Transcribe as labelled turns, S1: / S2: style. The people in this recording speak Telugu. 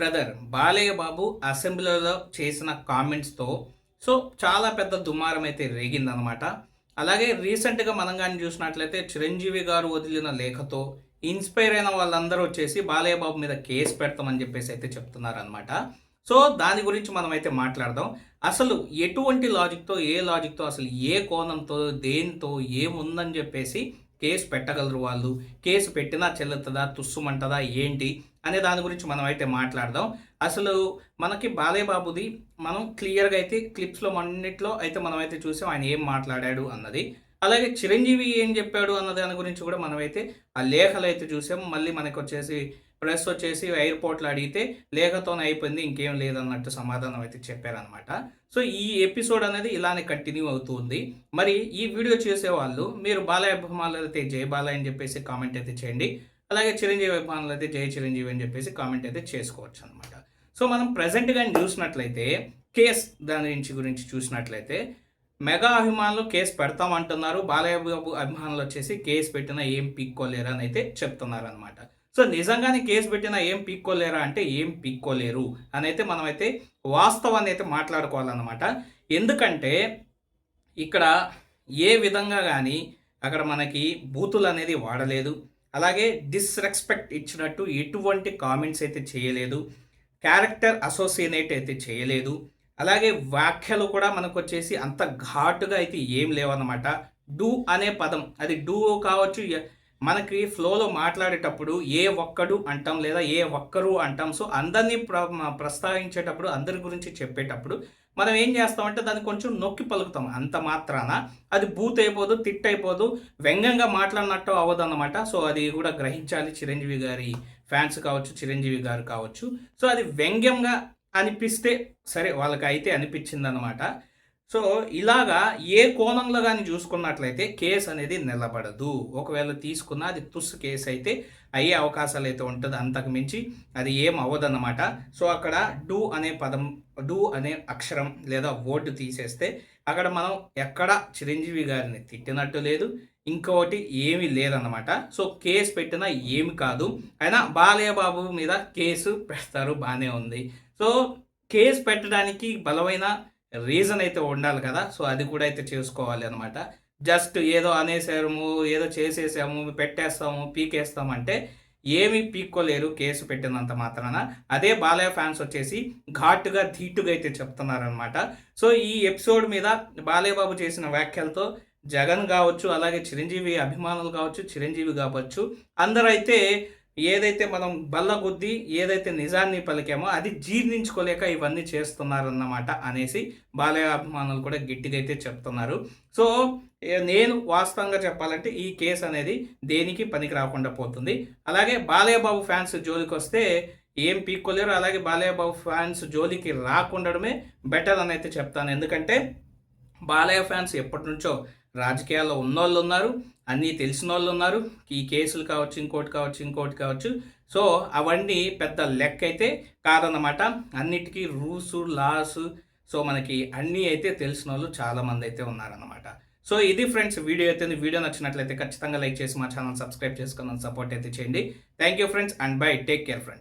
S1: బ్రదర్ బాలయ్య బాబు అసెంబ్లీలో చేసిన కామెంట్స్తో సో చాలా పెద్ద దుమారం అయితే రేగిందనమాట అలాగే రీసెంట్గా మనం కానీ చూసినట్లయితే చిరంజీవి గారు వదిలిన లేఖతో ఇన్స్పైర్ అయిన వాళ్ళందరూ వచ్చేసి బాలయ్య బాబు మీద కేసు పెడతామని చెప్పేసి అయితే చెప్తున్నారనమాట సో దాని గురించి మనం అయితే మాట్లాడదాం. అసలు ఎటువంటి లాజిక్తో ఏ లాజిక్తో అసలు ఏ కోణంతో దేంతో ఏముందని చెప్పేసి కేసు పెట్టగలరు వాళ్ళు? కేసు పెట్టినా చెల్లుతుందా తుస్సుమంటదా ఏంటి? అనే దాని గురించి మనం అయితే మాట్లాడదాం. అసలు మనకి బాలయ్య బాబుది మనం క్లియర్గా అయితే క్లిప్స్లో అన్నిట్లో అయితే మనం అయితే చూసాం ఆయన ఏం మాట్లాడాడు అన్నది. అలాగే చిరంజీవి ఏం చెప్పాడు అన్న దాని గురించి కూడా మనం అయితే ఆ లేఖలు అయితే చూసాం. మళ్ళీ మనకు వచ్చేసి ప్రెస్ వచ్చేసి ఎయిర్పోర్ట్లో అడిగితే లేఖతోనే అయిపోయింది ఇంకేం లేదన్నట్టు సమాధానం అయితే చెప్పారనమాట సో ఈ ఎపిసోడ్ అనేది ఇలానే కంటిన్యూ అవుతుంది. మరి ఈ వీడియో చేసే వాళ్ళు మీరు బాలయ్య అభిమానులు అయితే జై బాలయ్య అని చెప్పేసి కామెంట్ అయితే చేయండి. అలాగే చిరంజీవి అభిమానులు అయితే జై చిరంజీవి అని చెప్పేసి కామెంట్ అయితే చేసుకోవచ్చు అనమాట సో మనం ప్రజెంట్గా చూసినట్లయితే కేస్ దాని గురించి గురించి చూసినట్లయితే మెగా అభిమానులు కేసు పెడతామంటున్నారు. బాలయ్య బాబు అభిమానులు వచ్చేసి కేసు పెట్టినా ఏం పీక్కోలేరు అని అయితే చెప్తున్నారు అనమాట సో నిజంగానే కేసు పెట్టినా ఏం పీక్కోలేరా అంటే ఏం పీక్కోలేరు అని అయితే మనమైతే వాస్తవాన్ని అయితే మాట్లాడుకోవాలన్నమాట. ఎందుకంటే ఇక్కడ ఏ విధంగా కానీ అక్కడ మనకి బూతులు అనేది వాడలేదు. అలాగే డిస్రెస్పెక్ట్ ఇచ్చినట్టు ఎటువంటి కామెంట్స్ అయితే చేయలేదు క్యారెక్టర్ అసోసియేట్ అయితే చేయలేదు అలాగే వ్యాఖ్యలు కూడా మనకు వచ్చేసి అంత ఘాటుగా అయితే ఏం లేవన్నమాట. డూ అనే పదం అది డూ కావచ్చు మనకి ఫ్లోలో మాట్లాడేటప్పుడు ఏ ఒక్కడు అంటాం లేదా ఏ ఒక్కరు అంటాం సో అందరినీ ప్ర ప్రస్తావించేటప్పుడు అందరి గురించి చెప్పేటప్పుడు మనం ఏం చేస్తామంటే దాన్ని కొంచెం నొక్కి పలుకుతాం. అంత మాత్రాన అది బూత్ అయిపోదు తిట్ అయిపోదు వ్యంగ్యంగా మాట్లాడినట్టు అవ్వదు అనమాట సో అది కూడా గ్రహించాలి చిరంజీవి గారి ఫ్యాన్స్ కావచ్చు చిరంజీవి గారు కావచ్చు. సో అది వ్యంగ్యంగా అనిపిస్తే సరే వాళ్ళకి అయితే అనిపించింది అనమాట సో ఇలాగా ఏ కోణంలో కానీ చూసుకున్నట్లయితే కేసు అనేది నిలబడదు. ఒకవేళ తీసుకున్న అది తుస్సు కేసు అయితే అయ్యే అవకాశాలు అయితే ఉంటుంది అంతకు మించి అది ఏం అవ్వదన్నమాట. సో అక్కడ డూ అనే పదం డూ అనే అక్షరం లేదా ఓటు తీసేస్తే అక్కడ మనం ఎక్కడ చిరంజీవి గారిని తిట్టినట్టు లేదు ఇంకొకటి ఏమీ లేదన్నమాట. సో కేసు పెట్టినా ఏమి కాదు. అయినా బాలయ్య బాబు మీద కేసు పెడతారు బాగానే ఉంది. సో కేసు పెట్టడానికి బలమైన రీజన్ అయితే ఉండాలి కదా. సో అది కూడా అయితే చేసుకోవాలి అనమాట జస్ట్ ఏదో అనేసాము ఏదో చేసేసాము పెట్టేస్తాము పీకేస్తాము అంటే ఏమీ పీక్కోలేరు కేసు పెట్టినంత మాత్రాన. అదే బాలయ్య ఫ్యాన్స్ వచ్చేసి ఘాటుగా ధీటుగా అయితే చెప్తున్నారనమాట సో ఈ ఎపిసోడ్ మీద బాలయ్య బాబు చేసిన వ్యాఖ్యలతో జగన్ కావచ్చు అలాగే చిరంజీవి అభిమానులు కావచ్చు చిరంజీవి కావచ్చు అందరూ అయితే ఏదైతే మనం బల్ల కొద్ది ఏదైతే నిజాన్ని పలికామో అది జీర్ణించుకోలేక ఇవన్నీ చేస్తున్నారన్నమాట అనేసి బాలయ్య అభిమానులు కూడా గట్టిగా అయితే చెప్తున్నారు. సో నేను వాస్తవంగా చెప్పాలంటే ఈ కేసు అనేది దేనికి పనికి రాకుండా పోతుంది. అలాగే బాలయ్య బాబు ఫ్యాన్స్ జోలికి వస్తే ఏం పీక్కోలేరు. అలాగే బాలయ్య బాబు ఫ్యాన్స్ జోలికి రాకుండడమే బెటర్ అని అయితే చెప్తాను. ఎందుకంటే బాలయ్య ఫ్యాన్స్ ఎప్పటి నుంచో రాజకీయాల్లో ఉన్నోళ్ళు ఉన్నారు అన్నీ తెలిసిన వాళ్ళు ఉన్నారు ఈ కేసులు కావచ్చు ఇంకోటి కావచ్చు ఇంకోటి కావచ్చు. సో అవన్నీ పెద్ద లెక్క అయితే కాదన్నమాట. అన్నిటికీ రూసు లాస్ సో మనకి అన్నీ అయితే తెలిసిన వాళ్ళు చాలామంది అయితే ఉన్నారన్నమాట. సో ఇది ఫ్రెండ్స్ వీడియో అయితే వీడియో నచ్చినట్లయితే ఖచ్చితంగా లైక్ చేసి మా ఛానల్ సబ్స్క్రైబ్ చేసుకుని సపోర్ట్ అయితే చేయండి. Thank you friends and bye. Take care friends.